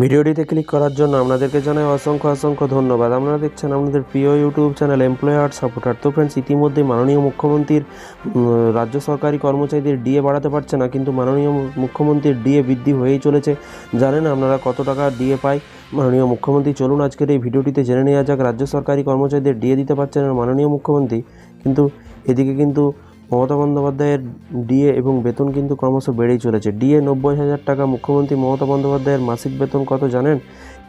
ভিডিওটিতে ক্লিক করার জন্য আপনাদেরকে জানাই অসংখ্য অসংখ্য ধন্যবাদ। আপনারা দেখছেন আপনাদের প্রিয় ইউটিউব চ্যানেল এমপ্লয়ার সাপোর্টার তো ফ্রেন্ডস ইতিমধ্যে মাননীয় মুখ্যমন্ত্রীর রাজ্য সরকারি কর্মচারীদের ডিএ বাড়াতে পারছে না, কিন্তু মাননীয় মুখ্যমন্ত্রীর ডিএ বৃদ্ধি হয়েই চলেছে। জানেন আপনারা কত টাকা ডিএ পায়? মাননীয় মুখ্যমন্ত্রী, চলুন আজকের এই ভিডিওটিতে জেনে নেওয়া যাক, রাজ্য সরকারি কর্মচারীদের ডিএ দিতে পারছেন না মাননীয় মুখ্যমন্ত্রী। কিন্তু এদিকে কিন্তু মমতা বন্দ্যোপাধ্যায়ের ডিএ এবং বেতন কিন্তু ক্রমশ বেড়েই চলেছে। ডিএ নব্বই হাজার টাকা, মুখ্যমন্ত্রী মমতা বন্দ্যোপাধ্যায়ের মাসিক বেতন কত জানেন?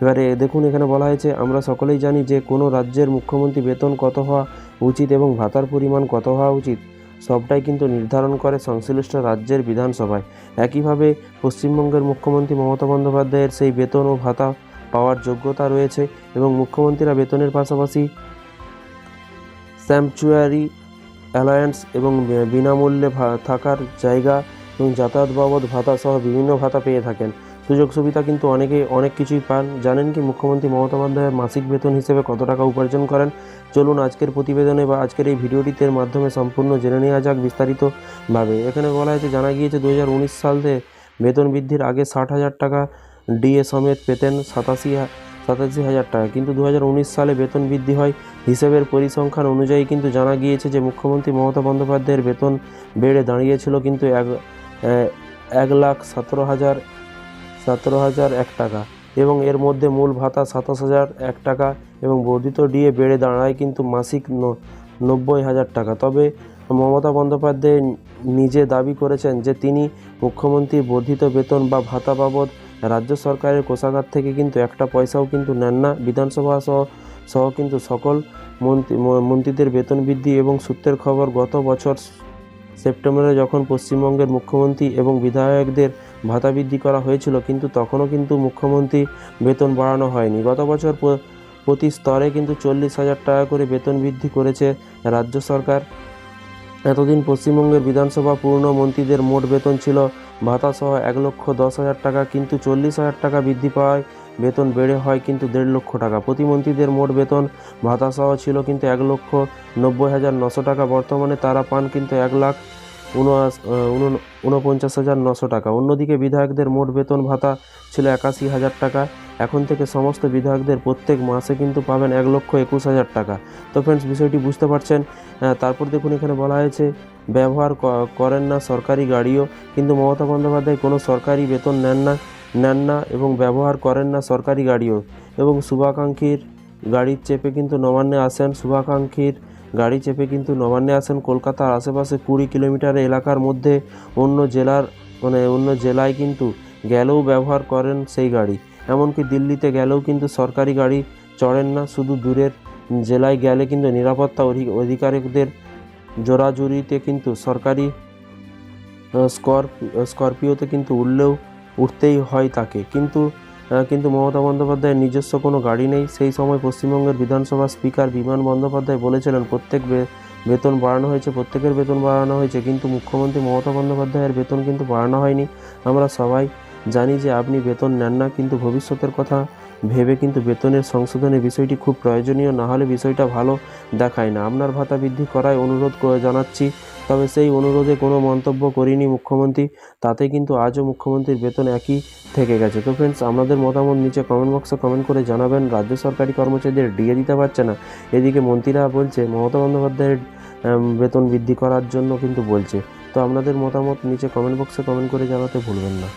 এবারে দেখুন, এখানে বলা হয়েছে, আমরা সকলেই জানি যে কোনো রাজ্যের মুখ্যমন্ত্রী বেতন কত হওয়া উচিত এবং ভাতার পরিমাণ কত হওয়া উচিত, সবটাই কিন্তু নির্ধারণ করে সংশ্লিষ্ট রাজ্যের বিধানসভায়। একইভাবে পশ্চিমবঙ্গের মুখ্যমন্ত্রী মমতা বন্দ্যোপাধ্যায়ের সেই বেতন ও ভাতা পাওয়ার যোগ্যতা রয়েছে এবং মুখ্যমন্ত্রীরা বেতনের পাশাপাশি স্যাংচুয়ারি অ্যালায়েন্স এবং বিনামূল্যে থাকার জায়গা এবং যাতায়াত বাবদ ভাতা সহ বিভিন্ন ভাতা পেয়ে থাকেন। সুযোগ সুবিধা কিন্তু অনেকে অনেক কিছুই পান। জানেন কি, মুখ্যমন্ত্রী মমতা বন্দ্যোপাধ্যায় মাসিক বেতন হিসেবে কত টাকা উপার্জন করেন? চলুন আজকের প্রতিবেদনে বা আজকের এই ভিডিওটিতে মাধ্যমে সম্পূর্ণ জেনে নেওয়া যাক বিস্তারিতভাবে। এখানে বলা হয়েছে, জানা গিয়েছে দু সালে বেতন বৃদ্ধির আগে ষাট হাজার টাকা ডিএ সমেত পেতেন সাতাশি সাতাশি হাজার টাকা। কিন্তু দু হাজার উনিশ সালে বেতন বৃদ্ধি হয়। হিসেবের পরিসংখ্যান অনুযায়ী কিন্তু জানা গিয়েছে যে মুখ্যমন্ত্রী মমতা বন্দ্যোপাধ্যায়ের বেতন বেড়ে দাঁড়িয়েছিল কিন্তু এক এক লাখ সতেরো হাজার সতেরো হাজার এক টাকা। এবং এর মধ্যে মূল ভাতা সাতাশ হাজার এক টাকা এবং বর্ধিত ডিএ বেড়ে দাঁড়ায় কিন্তু মাসিক নব্বই হাজার টাকা। তবে মমতা বন্দ্যোপাধ্যায় নিজে দাবি করেছেন যে তিনি মুখ্যমন্ত্রী বর্ধিত বেতন বা ভাতা বাবদ রাজ্য সরকারের কোষাগার থেকে কিন্তু একটা পয়সাও কিন্তু নেন না। বিধানসভা সহ সহ কিন্তু সকল মন্ত্রী মন্ত্রীদের বেতন বৃদ্ধি এবং সূত্রের খবর গত বছর সেপ্টেম্বরে যখন পশ্চিমবঙ্গের মুখ্যমন্ত্রী এবং বিধায়কদের ভাতা বৃদ্ধি করা হয়েছিল, কিন্তু তখনও কিন্তু মুখ্যমন্ত্রী বেতন বাড়ানো হয়নি। গত বছর প্রতি স্তরে কিন্তু চল্লিশ হাজার টাকা করে বেতন বৃদ্ধি করেছে রাজ্য সরকার। এতদিন পশ্চিমবঙ্গের বিধানসভা পূর্ণ মন্ত্রীদের মোট বেতন ছিল ভাতা সহ এক লক্ষ দশ হাজার টাকা কিন্তু চল্লিশ হাজার টাকা বৃদ্ধি পায়। বেতন বেড়ে হয় কিন্তু দেড় লক্ষ টাকা। প্রতিমন্ত্রীদের মোট বেতন ভাতাসহ ছিল কিন্তু এক লক্ষ নব্বই হাজার নশো টাকা। বর্তমানে তারা পান কিন্তু এক লাখ উনপঞ্চাশ হাজার নশো টাকা। অন্যদিকে বিধায়কদের মোট বেতন ভাতা ছিল একাশি হাজার টাকা। এখন থেকে সমস্ত বিধায়কদের প্রত্যেক মাসে কিন্তু পাবেন এক লক্ষ একুশ হাজার টাকা। তো ফ্রেন্ডস বিষয়টি বুঝতে পারছেন তারপর দেখুন এখানে বলা হয়েছে, ব্যবহার করেন না সরকারি গাড়িও, কিন্তু মমতা বন্দ্যোপাধ্যায় কোনো সরকারি বেতন নেন না নেন না এবং ব্যবহার করেন না সরকারি গাড়িও। এবং শুভাকাঙ্ক্ষীর গাড়ির চেপে কিন্তু নবান্নে আসেন, শুভাকাঙ্ক্ষীর গাড়ি চেপে কিন্তু নবান্নে আসেন কলকাতার আশেপাশে কুড়ি কিলোমিটার এলাকার মধ্যে অন্য জেলার মানে অন্য জেলায় কিন্তু গেলেও ব্যবহার করেন সেই গাড়ি। এমনকি দিল্লিতে গেলেও কিন্তু সরকারি গাড়ি চড়েন না, শুধু দূরের জেলায় গেলে কিন্তু নিরাপত্তা অধি- অধিকারিকদের জোরাজুরিতে কিন্তু সরকারি স্করপিওতে কিন্তু উঠলেও উঠতেই হয় তাকে। কিন্তু কিন্তু মমতা বন্দ্যোপাধ্যায়ের নিজস্ব কোনো গাড়ি নেই। সেই সময় পশ্চিমবঙ্গের বিধানসভা স্পিকার বিমান বন্দ্যোপাধ্যায় বলেছিলেন, প্রত্যেক বেতন বাড়ানো হয়েছে, প্রত্যেকের বেতন বাড়ানো হয়েছে। কিন্তু মুখ্যমন্ত্রী মমতা বন্দ্যোপাধ্যায়ের বেতন কিন্তু বাড়ানো হয়নি। আমরা সবাই জানি যে আপনি বেতন নেন না, কিন্তু ভবিষ্যতের কথা ভেবে কিন্তু বেতনের সংশোধনের বিষয়টি খুব প্রয়োজনীয়, না হলে বিষয়টা ভালো দেখায় না। আপনার ভাতা বৃদ্ধি করায় অনুরোধ জানাচ্ছি, তবে সেই অনুরোধে কোনো মন্তব্য করিনি মুখ্যমন্ত্রী, তাতে কিন্তু আজও মুখ্যমন্ত্রীর বেতন একই থেকে গেছে। তো ফ্রেন্ডস আপনাদের মতামত নিচে কমেন্ট বক্সে কমেন্ট করে জানাবেন। রাজ্য সরকারি কর্মচারীদের ডিএ দিতে পারছে না। এদিকে মন্ত্রীরা বলছে, মমতা বন্দ্যোপাধ্যায়ের বেতন বৃদ্ধি করার জন্য কিন্তু বলছে। তো আপনাদের মতামত নিচে কমেন্ট বক্সে কমেন্ট করে জানাতে ভুলবেন না।